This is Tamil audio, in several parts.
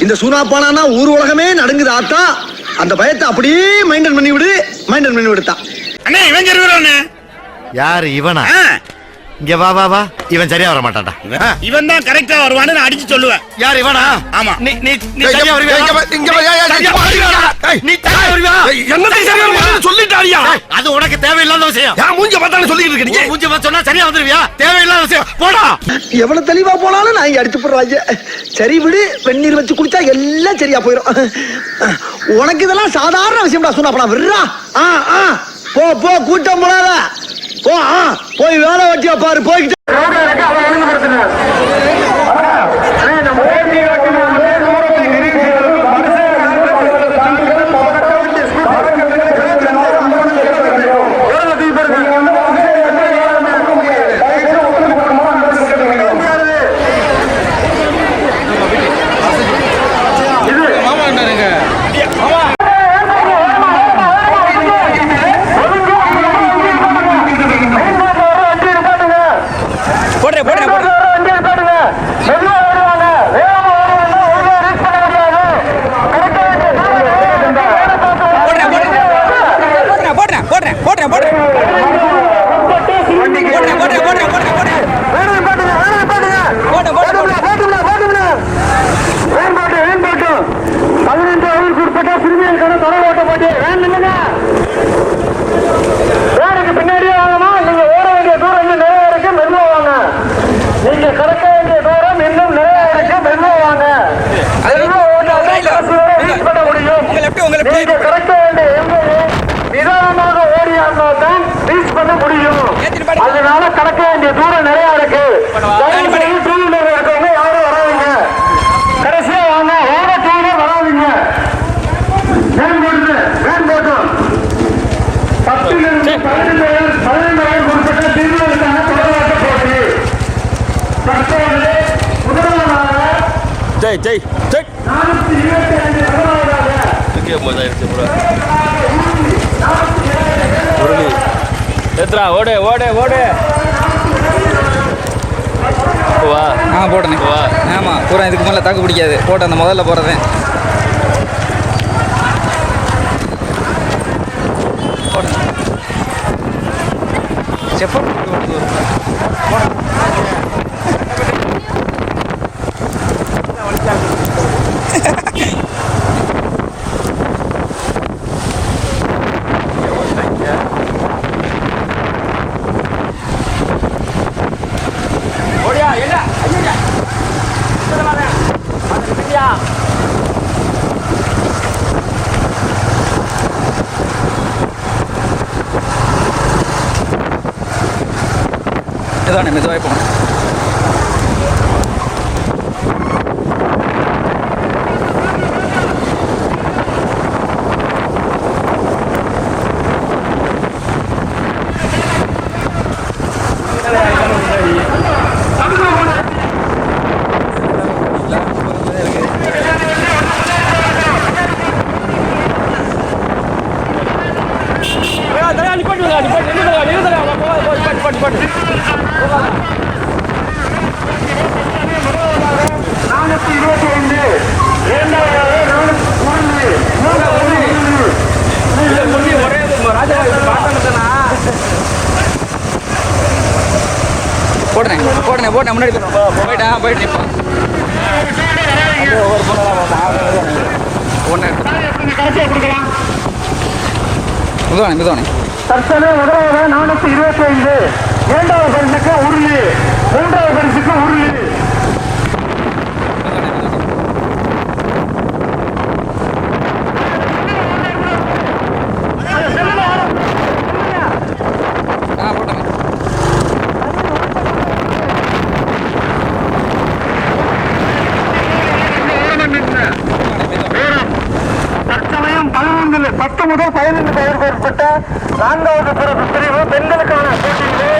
இந்த சூனாப்பானா ஊர் உலகமே நடுங்குது ஆத்தா. அந்த பயத்தை அப்படியே மைண்டன் பண்ணி விடு மைண்டன் பண்ணி விடுத்தான் அண்ணே இவன் யாரு இவனா? இங்க வா வா வா. இவன் சரியா வர மாட்டான்டா இவன் தான் கரெக்டா வருவான்னு நான் அடிச்சு சொல்லுவேன். யார் இவனா? ஆமா. நீ நீ நீ சரியா வருவியா? இங்க வா, சரியா இங்க வா, வருவியா? நீ சரியா வருவியா? என்னத்தை சரியா வருவியான்னு சொல்லிட்டாரியா? அது உனக்கு தேவையில்லாத விஷயம். ஏன் மூஞ்ச பார்த்தானே சொல்லிட்டு இருக்க நீ? மூஞ்சி பார்த்து சொன்னா சரியா வந்துருவியா? தேவையில்லாத விஷயம். போடா. எவ்வளவு தெளிவா போனாலும் நான் இங்க அடிச்சு போடுறாங்க சரி விடு வெந்நீர் வச்சு குடிச்சா எல்லாம் சரியா போயிடும் உனக்கு இதெல்லாம் சாதாரண விஷயம்டா சூனாப்பனா. விடுறா. ஆ ஆ. போ போ கூட்டம் போடாத. போ ஆ போய் வேலை வெட்டியா பாரு போய்கிட்டு வேண்டிய தூரம் நிறைய இருக்கு. டூ வீலர் இருக்கவங்க யாரும் வராதீங்க. கடைசியா வாங்க. ஓட டூ வீலர் வராதீங்க. வேன் போட்டு வேன் போட்டோம். பத்திலிருந்து பதினைந்து வயது பதினைந்து வயது உட்பட்ட தீர்வுகளுக்கான தொடர்பாட்ட போட்டி. தற்போது முதலாவதாக ஜெய் ஜெய் ஜெய். நானூத்தி இருபத்தி ஐந்து முதலாவதாக எத்ரா ஓடு ஓடு ஓடு. வா. ஆ போட்டேன். வா. ஆமாம் பூரா இதுக்கு மேலே தாக்கு பிடிக்காது. போட்டு அந்த முதல்ல போடுறதேன் செப்பல் மெதுவானே நம்ம என்ஜாய் பண்ணணும் போடுறேன் போட்டேன் முன்னாடி போயிட்டேன் போயிட்டு நிற்பான் ஒன்று கடைசியா கொடுக்கலாம் மெதுவானே மெதுவானே தற்சமய முதலாவது நானூத்தி இருபத்தி ஐந்து இரண்டாவது பரிசுக்கு உருளி. மூன்றாவது பரிசுக்கு உருளி ஆ போட்டேன் தற்சமயம் பதினைந்து பத்து முதல் பதினைந்து பெயருக்கு உட்பட்ட நான்காவது பிறப்பு பிரிவு பெண்களுக்கான போட்டியிலே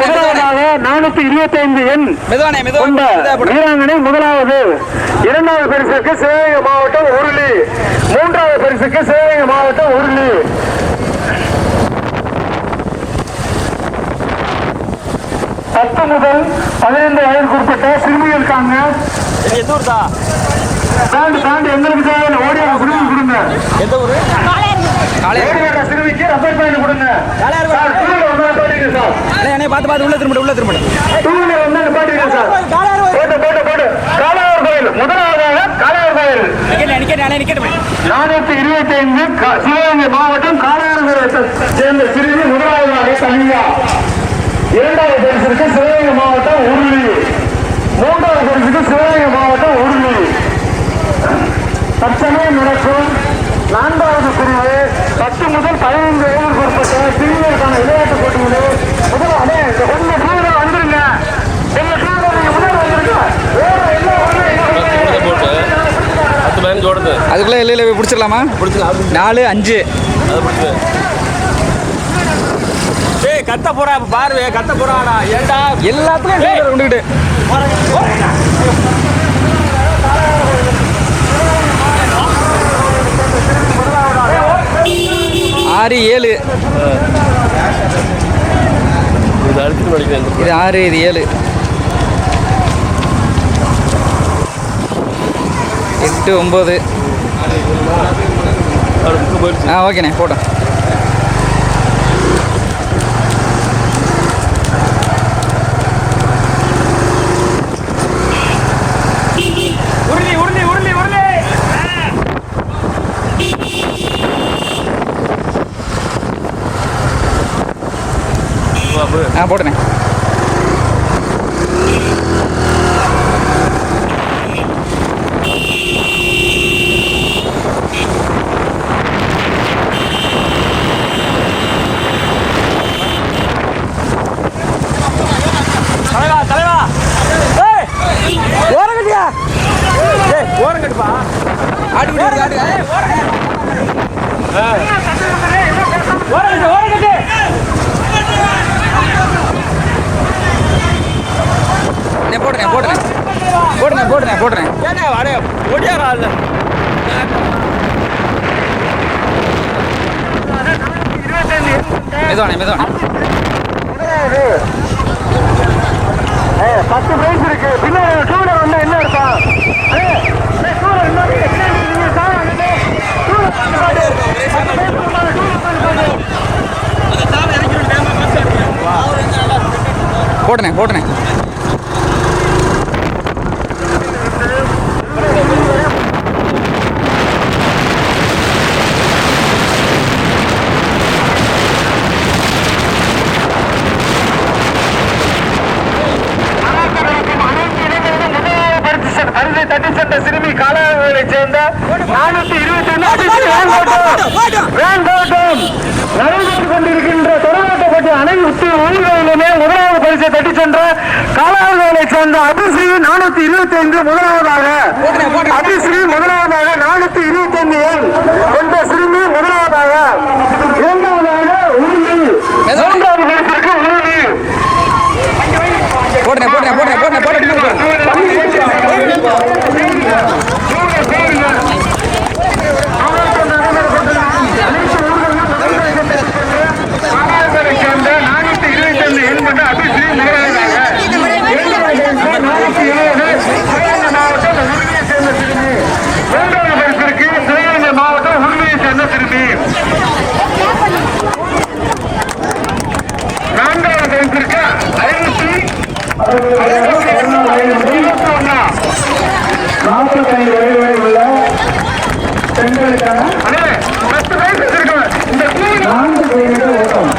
முதலாவதாக நானூத்தி இருபத்தி ஐந்து எண் கொண்ட வீராங்கனை முதலாவது. இரண்டாவது பரிசுக்கு சிவகங்கை மாவட்டம் உருளி. மூன்றாவது பரிசுக்கு சிவகங்கை மாவட்டம் உருளி. பத்து முதல் பதினைந்து வயதுக்கு உட்பட்ட சிறுமிகளுக்கான இது எந்த ஊர் தான் தாண்டி தாண்டி எங்களுக்கு தேவையான ஓடியார குடும்பம் கொடுங்க. எந்த ஊர்? அண்ணே பார்த்து பார்த்து உள்ள திரும்ப உள்ள திரும்ப நானூத்தி இருபத்தி ஐந்து சிவகங்கை மாவட்டம் காளையார் சேர்ந்த சிறுமி முதலாவதாக தனியா இரண்டாவது பரிசுக்கு சிவகங்கை மாவட்டம் உருளி. மூன்றாவது பரிசுக்கு சிவகங்கை மாவட்டம் உருளி தற்சமயம் நடக்கும் நான்காவது பிரிவு பத்து முதல் பதினைந்து வயதுக்கு உட்பட்ட சிறுமியருக்கான விளையாட்டுப் போட்டிகளில் முதல் அடே இந்த கொஞ்சம் டூவீலர் வந்துருங்க கொஞ்சம் டூவீலர் நீங்க முன்னாடி வந்துருங்க வேற எல்லா பத்து போட்டு பத்து பதினஞ்சு ஓடுது அதுக்குள்ள இல்லை இல்லை பிடிச்சிடலாமா? நாலு அஞ்சு. ஏய் கத்த போறா இப்ப பாரு கத்த போறாடா ஏன்டா எல்லாத்துலயும். கொண்டுகிட்டு ஆறு ஏழு. இது ஆறு இது ஏழு. எட்டு ஒம்பது ஆ ஓகேண்ணே போட்டோம். உருளி ஆ போட்டுண்ணே. மெதுவானே மெதுவானே. பத்து பிரைஸ் இருக்கு. பின்னாடி டூலர் வந்தா என்ன இருக்கும் ஏய், ஏய், டூலர் முன்னாடி என்ன நீங்க சார் வந்து டூலர் முன்னாடி பத்து பிரைஸ் முன்னாடி டூலர் முன்னாடி போட்டேண்ணே போட்டேண்ணே பரிசை தட்டி சென்ற சிறுமி காலாவதை சேர்ந்த நானூத்தி இருபத்தி ஒன்று வேண்டோட்டம் நடைபெற்றுக் கொண்டிருக்கின்ற தொடர்பட்ட பற்றி அனைத்து ஊர்களிலுமே முதலாவது பரிசை தட்டி சென்ற காலாவதை சேர்ந்த அபிஸ்ரீ நானூத்தி இருபத்தி ஐந்து முதலாவதாக. அபிஸ்ரீ முதலாவதாக நானூத்தி இருபத்தி ஐந்து எண் என்ற சிறுமி முதலாவதாக இரண்டாவதாக உறுதி மூன்றாவது பரிசிற்கு உறுதி போட்டேண்ணே போட்டேண்ணே போட்டேண்ணே போட்டேண்ணே போட்டேண்ணே நானூத்தி இருபத்தி ஐந்து எண் கொண்ட அபிஸ்ரீ முதலாவதாக நானூத்தி இருபது சிவகங்கை மாவட்டம் உரிமையை சேர்ந்த சிறுமி மூன்றாவது பரிசிற்கு சிவகங்கை மாவட்டம் உரிமையை சேர்ந்த நான்காவது பரிசிற்கு ஐநூத்தி நாற்பத்தைந்து வயது உள்ள பெண்களுக்கான இந்த நான்கு பேர்கள் ஓட்டம்.